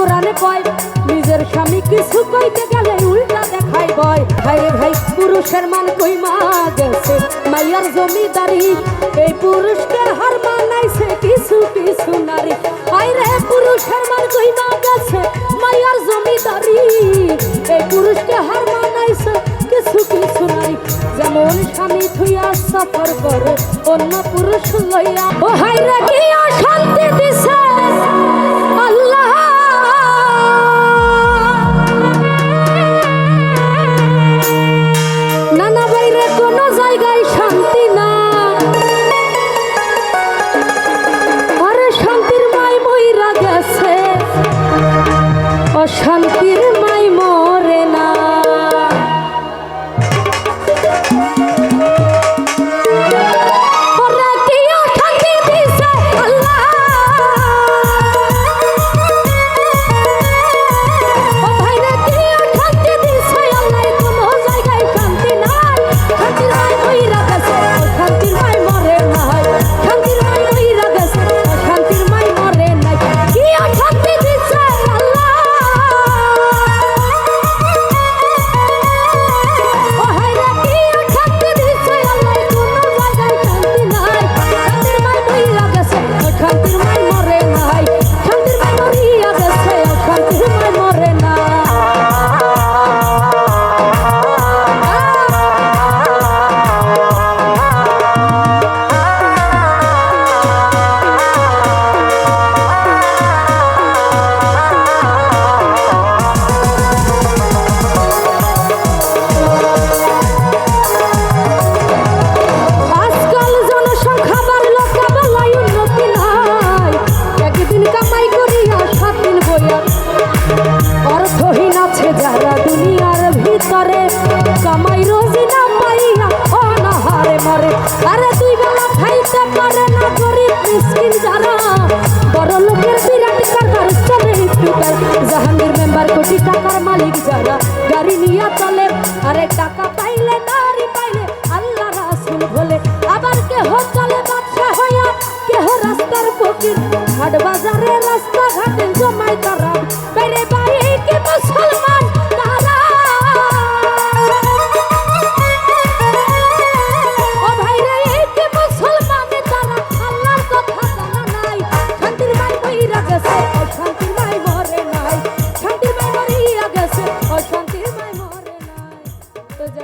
কোরআনে কয়, নিজের স্বামী কিছু কইতে গেলে উল্টা দেখায় বয় ভাইরে ভাই, পুরুষের মান কই মা গেছে, মাইয়ার জমিদারি। এই পুরুষকে হার মানাইছে কিছু কিছু নারী। ভাইরে পুরুষের মান কই মা গেছে, মাইয়ার জমিদারি। এই পুরুষকে হার মানাইছে কিছু কিছু নারী। যেমন স্বামী থুইয়া সফর করে, অন্য পুরুষ লইয়া। ও হাইরে গেছে অশান্তির নিয়ে চলে, আরে টাকা পাইলে, নারী পাইলে, আল্লাহ রাসুল বলে। আবার কেহ চলে বাদশা হইয়া, কেহ রাস্তার ফকির। হাট বাজারে রাস্তাঘাটে জমাই তারা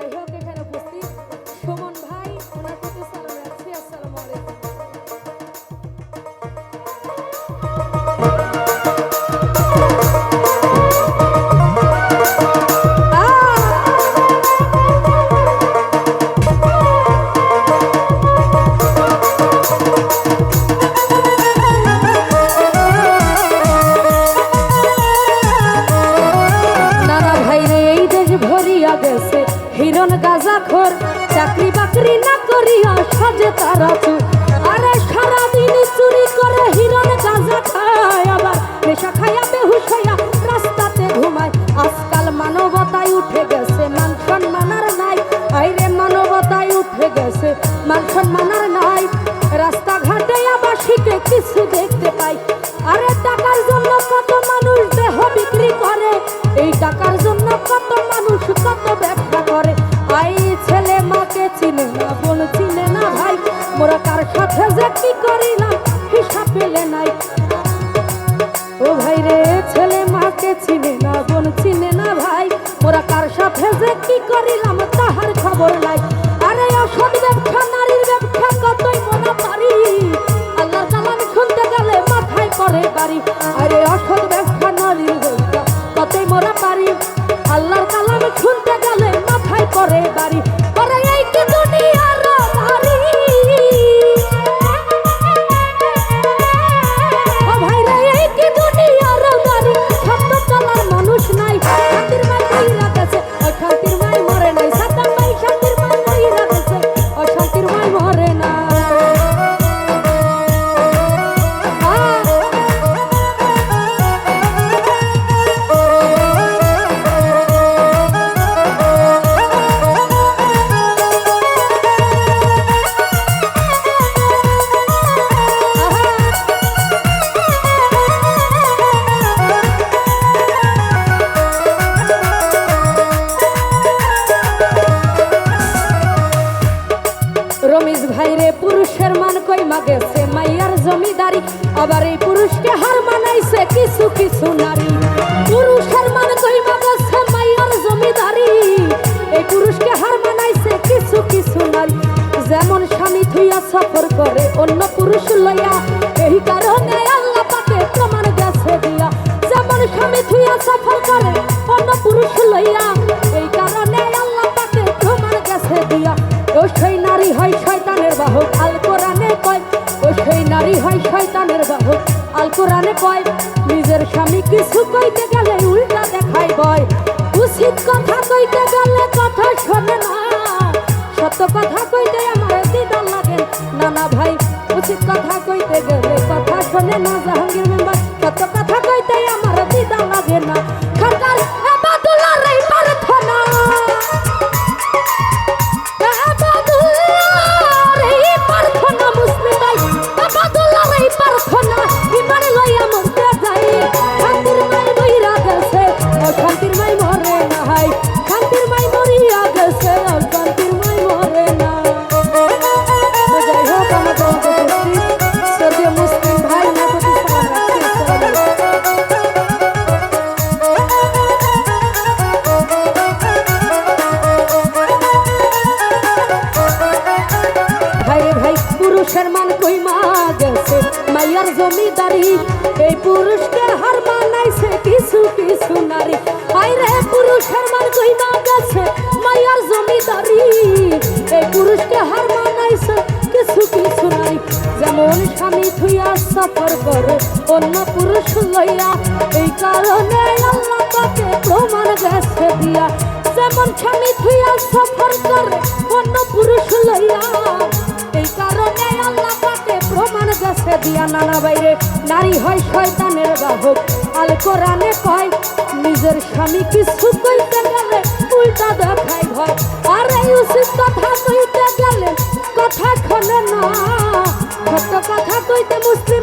I hope বাকরি না করিয়া সাজে তারা চুর আরে সারাদিন চুরি করে হিরণ গাজা খায় আবার, নেশা খাইয়া বেহুশ হইয়া রাস্তাতে ঘুমায়। আজকাল মানবতায় উঠে গেছে, মান সম্মানার নাই। আইরে মানবতায় উঠে গেছে, মান সম্মানার নাই। রাস্তাঘাটে আবাসিকে কিছু দেখতে পাই। আরে টাকার জন্য কত মানুষ দেহ বিক্রি করে। এই টাকার জন্য কত মানুষ কত ব্যবসা করে। ছেলে মাকে চিনে না, বোন চিনে না ভাই। মোরা কার সাথে যে কি করিলাম, হিসাব পেলে নাই। ও ভাই রে, ছেলে মাকে চিনে না, বোন চিনে না ভাই। মোরা কার সাথে যে কি করিলাম, তাহার খবর নাই। আরে অসৎ ব্যবসা, নারীর ব্যবসা কতই মনে পারি। শুনতে গেলে মাথায় পড়ে বাড়ি। আরে অসৎ ব্যবসা, নারীর ব্যবসা কতই মোরা পারি। আল্লাহর কালাম শুনতে গেলে মাথায় পড়ে বাড়ি। আবার এই পুরুষকে হার মানাইছে কিছু কিছু নারী। পুরুষের মান কই মাগেছে মাইয়ার জমিদারি। এই পুরুষকে হার মানাইছে কিছু কিছু নারী। যেমন স্বামী থুইয়া সফর করে, অন্য পুরুষ লইয়া। এই কারণে আল্লাহ পাকে প্রমাণ গেছে দিয়া। যেমন স্বামী থুইয়া সফর করে, অন্য পুরুষ লইয়া। এই কারণে আল্লাহ পাকে প্রমাণ গেছে দিয়া। ও সেই নারী হয় শয়তানের বাহক। আল কোরআনে কয় সেই নারী হয় শয়তানের বাহক আল কোরআনে কয়, নিজের স্বামী কিছু কইতে গেলে উল্টা দেখায় বয় উচিত কথা কইতে গেলে কথা শোনে না। সত্য কথা কইতে আমার দিদার লাগে। না না ভাই, উচিত কথা কইতে গেলে কথা শোনে না। জাহাঙ্গীর জমিদারি এই পুরুষকে হার মানাইছে, কিছু কিছু নারী যেমন স্বামী থুইয়া সফর করে, অন্য পুরুষ লইয়া। এই কারণে আল্লাহ পাকে প্রমাণ গেছে দিয়া। যেমন স্বামী থুইয়া সফর করে, অন্য পুরুষ লইয়া। এই কারণে আল্লাহ পাকে প্রমাণ গেছে দিয়া। নানা বাইরে নারী হয় শয়তানের বাহক। আল কোরআনে কয়, নিজের স্বামী কিছু কইতে গেলে উল্টা দেখায় ভয়। উচিত কথা কইতে গেলে কথা খোলে না। সত্য কথা কইতে মুসলিম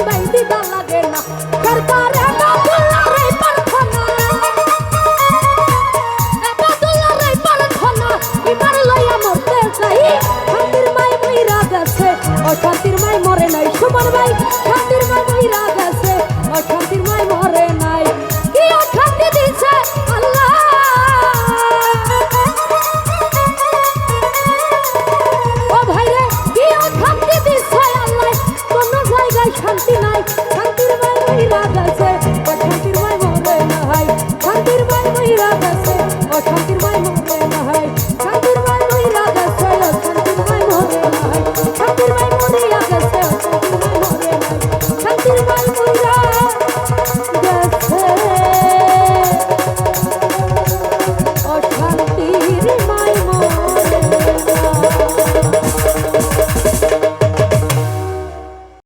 শান্তির মাই মরে নাই সুমন ভাই। শান্তির মাই মইরা গেছে। মাই